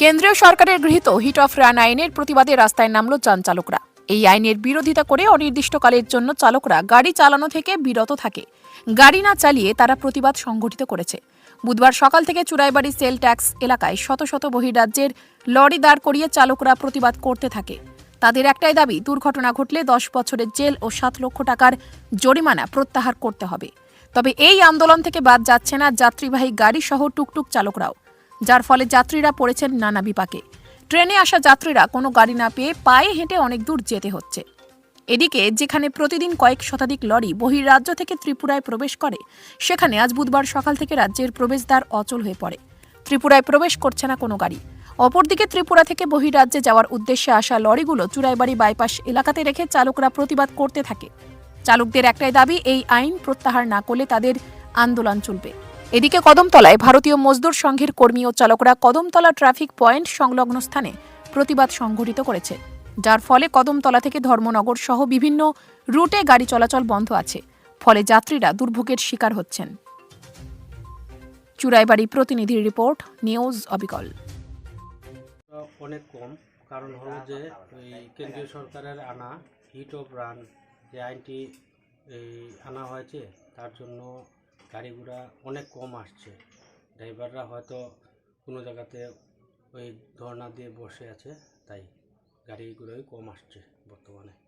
কেন্দ্রীয় সরকারের গৃহীত হিট অফ রান আইনের প্রতিবাদে রাস্তায় নামল যান চালকরা। এই আইনের বিরোধিতা করে অনির্দিষ্টকালের জন্য চালকরা গাড়ি চালানো থেকে বিরত থাকে। গাড়ি না চালিয়ে তারা প্রতিবাদ সংগঠিত করেছে। বুধবার সকাল থেকে চুরাইবাড়ি সেল ট্যাক্স এলাকায় শত শত বহিরাজ্যের লরি দাঁড় করিয়ে চালকরা প্রতিবাদ করতে থাকে। তাদের একটাই দাবি, দুর্ঘটনা ঘটলে দশ বছরের জেল ও সাত লক্ষ টাকার জরিমানা প্রত্যাহার করতে হবে। তবে এই আন্দোলন থেকে বাদ যাচ্ছে না যাত্রীবাহী গাড়ি সহ টুকটুক চালকরাও। যার ফলে যাত্রীরা পড়েছেন নানা বিপাকে। ট্রেনে আসা যাত্রীরা কোনো গাড়ি না পেয়ে পায়ে হেঁটে অনেক দূর যেতে হচ্ছে। এদিকে, যেখানে প্রতিদিন কয়েক শতাধিক লরি বহির্রাজ্য থেকে ত্রিপুরায় প্রবেশ করে, সেখানে আজ বুধবার সকাল থেকে রাজ্যের প্রবেশদ্বার অচল হয়ে পড়ে। ত্রিপুরায় প্রবেশ করছে না কোনো গাড়ি। অপরদিকে ত্রিপুরা থেকে বহির্রাজ্যে যাওয়ার উদ্দেশ্যে আসা লরিগুলো চুরাইবাড়ি বাইপাস এলাকাতে রেখে চালকরা প্রতিবাদ করতে থাকে। চালকদের একটাই দাবি, এই আইন প্রত্যাহার না করলে তাদের আন্দোলন চলবে। এদিকে কদমতলায় ভারতীয় মজদুর সংঘের কর্মী ও চালকরা কদমতলা ট্রাফিক পয়েন্ট সংলগ্ন স্থানে প্রতিবাদ সংঘটিত করেছে। যার ফলে কদমতলা থেকে ধর্মনগর সহ বিভিন্ন রুটে গাড়ি চলাচল বন্ধ আছে। ফলে যাত্রীরা দুর্ভোগের শিকার হচ্ছেন। চুরাইবাড়ি প্রতিনিধির রিপোর্ট, নিউজ অবিকল। অনেক কম, কারণ হলো যে ওই কেন্দ্রীয় সরকারের আনা হিট অফ রান যে আইনটি এই আনা হয়েছে, তার জন্য গাড়ি ঘোড়া অনেক কম আসছে। ড্রাইভাররা হয়তো কোনো জায়গাতে ওই ধর্না দিয়ে বসে আছে, তাই গাড়িগুলোই কম আসছে বর্তমানে।